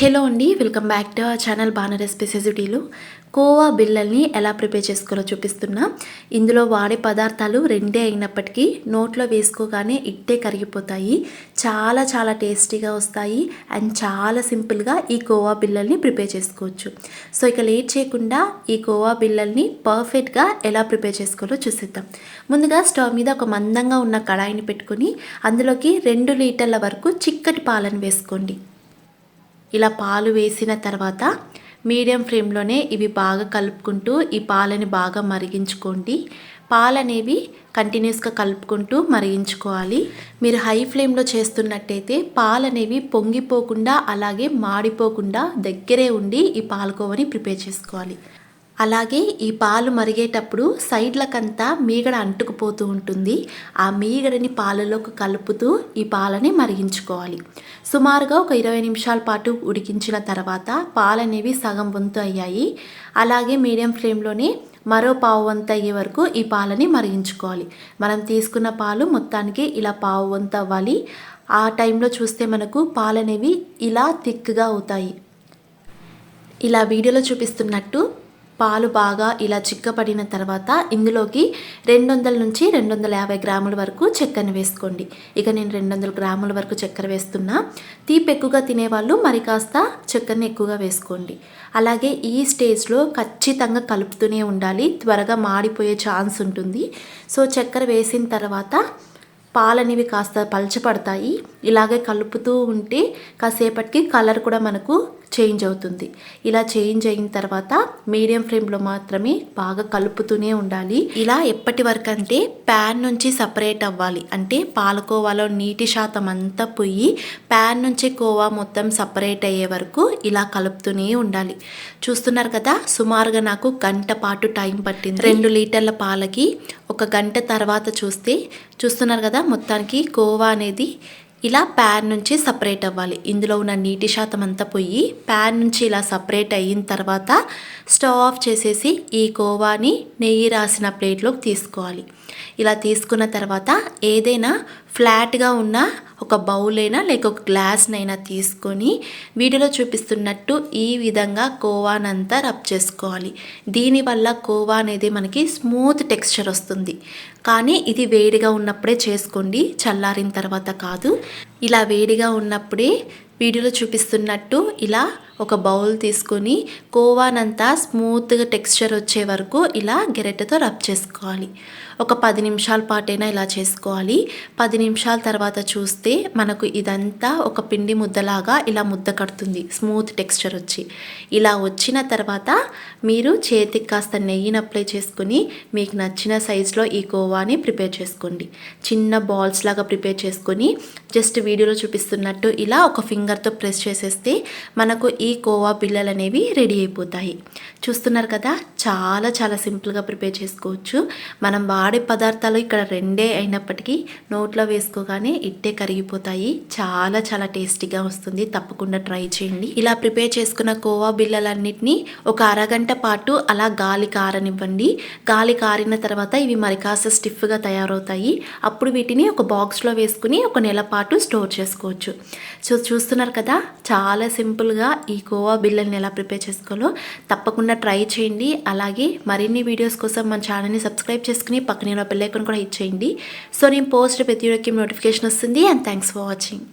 Hello అండి welcome back to channel బాణ రెసిపీసిటీలు కోవా బిల్లల్ని ఎలా ప్రిపేర్ చేసుకోవాలో చూపిస్తున్నా. ఇందులో వాడే పదార్థాలు రెండే అయినప్పటికీ నోట్లో వేసుకోగానే ఇట్టే కరిగిపోతాయి. చాలా చాలా టేస్టీగా వస్తాయి అండ్ చాలా సింపుల్గా ఈ కోవా బిల్లల్ని ప్రిపేర్ చేసుకోవచ్చు. సో ఇక లేట్ చేయకుండా ఈ కోవా బిల్లల్ని పర్ఫెక్ట్గా ఎలా ప్రిపేర్ చేసుకోవాలో చూసిద్దాం. ముందుగా స్టవ్ మీద ఒక మందంగా ఉన్న కడాయిని పెట్టుకొని అందులోకి రెండు లీటర్ల వరకు చిక్కటి పాలను వేసుకోండి. ఇలా పాలు వేసిన తర్వాత మీడియం ఫ్లేమ్లోనే ఇవి బాగా కలుపుకుంటూ ఈ పాలని బాగా మరిగించుకోండి. పాలు అనేవి కంటిన్యూస్గా కలుపుకుంటూ మరిగించుకోవాలి. మీరు హై ఫ్లేమ్లో చేస్తున్నట్టయితే పాలు అనేవి పొంగిపోకుండా అలాగే మాడిపోకుండా దగ్గరే ఉండి ఈ పాలకోవని ప్రిపేర్ చేసుకోవాలి. అలాగే ఈ పాలు మరిగేటప్పుడు సైడ్లకంతా మీగడ అంటుకుపోతూ ఉంటుంది. ఆ మీగడని పాలలోకి కలుపుతూ ఈ పాలని మరిగించుకోవాలి. సుమారుగా ఒక ఇరవై నిమిషాల పాటు ఉడికించిన తర్వాత పాలు అనేవి సగం వంతు అయ్యాయి. అలాగే మీడియం ఫ్లేమ్లోనే మరో పావు వంత అయ్యే వరకు ఈ పాలని మరిగించుకోవాలి. మనం తీసుకున్న పాలు మొత్తానికి ఇలా పావు వంత అవ్వాలి. ఆ టైంలో చూస్తే మనకు పాలు అనేవి ఇలా థిక్గా అవుతాయి. ఇలా వీడియోలో చూపిస్తున్నట్టు పాలు బాగా ఇలా చిక్కపడిన తర్వాత ఇందులోకి రెండు వందల నుంచి రెండు వందల యాభై గ్రాముల వరకు చక్కెరని వేసుకోండి. ఇక నేను రెండు వందల గ్రాముల వరకు చక్కెర వేస్తున్నా. తీపి ఎక్కువగా తినేవాళ్ళు మరి కాస్త చక్కెరని ఎక్కువగా వేసుకోండి. అలాగే ఈ స్టేజ్లో ఖచ్చితంగా కలుపుతూనే ఉండాలి. త్వరగా మాడిపోయే ఛాన్స్ ఉంటుంది. సో చక్కెర వేసిన తర్వాత పాలనేవి కాస్త పలచపడతాయి. ఇలాగే కలుపుతూ ఉంటే కాసేపటికి కలర్ కూడా మనకు చేంజ్ అవుతుంది. ఇలా చేంజ్ అయిన తర్వాత మీడియం ఫ్లేమ్లో మాత్రమే బాగా కలుపుతూనే ఉండాలి. ఇలా ఎప్పటి వరకు అంటే ప్యాన్ నుంచి సపరేట్ అవ్వాలి. అంటే పాలకోవాలో నీటి శాతం అంతా పోయి ప్యాన్ నుంచి కోవా మొత్తం సపరేట్ అయ్యే వరకు ఇలా కలుపుతూనే ఉండాలి. చూస్తున్నారు కదా సుమారుగా నాకు గంట పాటు టైం పట్టింది. రెండు లీటర్ల పాలకి ఒక గంట తర్వాత చూస్తే చూస్తున్నారు కదా మొత్తానికి కోవా అనేది ఇలా ప్యాన్ నుంచి సపరేట్ అవ్వాలి. ఇందులో ఉన్న నీటి శాతం అంతా పోయి ప్యాన్ నుంచి ఇలా సపరేట్ అయిన తర్వాత స్టవ్ ఆఫ్ చేసేసి ఈ కోవాని నెయ్యి రాసిన ప్లేట్లోకి తీసుకోవాలి. ఇలా తీసుకున్న తర్వాత ఏదైనా ఫ్లాట్గా ఉన్న ఒక బౌల్ అయినా లేక ఒక గ్లాస్నైనా తీసుకొని వీడియోలో చూపిస్తున్నట్టు ఈ విధంగా కోవానంతా రబ్ చేసుకోవాలి. దీనివల్ల కోవా అనేది మనకి స్మూత్ టెక్స్చర్ వస్తుంది. కానీ ఇది వేడిగా ఉన్నప్పుడే చేసుకోండి. చల్లారిన తర్వాత కాదు. ఇలా వేడిగా ఉన్నప్పుడే వీడియోలో చూపిస్తున్నట్టు ఇలా ఒక బౌల్ తీసుకొని కోవానంతా స్మూత్గా టెక్స్చర్ వచ్చే వరకు ఇలా గెరెటతో రబ్ చేసుకోవాలి. ఒక పది నిమిషాల పాటైనా ఇలా చేసుకోవాలి. పది నిమిషాల తర్వాత చూస్తే మనకు ఇదంతా ఒక పిండి ముద్దలాగా ఇలా ముద్ద కడుతుంది. స్మూత్ టెక్స్చర్ వచ్చి. ఇలా వచ్చిన తర్వాత మీరు చేతికి కాస్త నెయ్యిని అప్లై చేసుకుని మీకు నచ్చిన సైజులో ఈ కోవాని ప్రిపేర్ చేసుకోండి. చిన్న బాల్స్ లాగా ప్రిపేర్ చేసుకొని జస్ట్ వీడియోలో చూపిస్తున్నట్టు ఇలా ఒక ఫింగర్ ఫింగర్తో ప్రెస్ చేసేస్తే మనకు ఈ కోవా బిళ్ళలు అనేవి రెడీ అయిపోతాయి. చూస్తున్నారు కదా చాలా చాలా సింపుల్గా ప్రిపేర్ చేసుకోవచ్చు. మనం వాడే పదార్థాలు ఇక్కడ రెండే అయినప్పటికీ నోట్లో వేసుకోగానే ఇట్టే కరిగిపోతాయి. చాలా చాలా టేస్టీగా వస్తుంది. తప్పకుండా ట్రై చేయండి. ఇలా ప్రిపేర్ చేసుకున్న కోవా బిళ్ళలన్నిటినీ ఒక అరగంట పాటు అలా గాలి కారనివ్వండి. గాలి కారిన తర్వాత ఇవి మరి కాస్త స్టిఫ్గా తయారవుతాయి. అప్పుడు వీటిని ఒక బాక్స్లో వేసుకుని ఒక నెల పాటు స్టోర్ చేసుకోవచ్చు. సో చూస్తున్నారు కదా చాలా సింపుల్గా ఈ కోవా బిళ్ళని ఎలా ప్రిపేర్ చేసుకోవాలో తప్పకుండా ట్రై చేయండి. అలాగే మరిన్ని వీడియోస్ కోసం మన ఛానల్ని సబ్స్క్రైబ్ చేసుకుని పక్కనే ఉన్న బెల్ ఐకాన్ కూడా ఇచ్చేయండి సో నేను పోస్ట్ ప్రతి ఒక్కరికి నోటిఫికేషన్ వస్తుంది. And thanks for watching.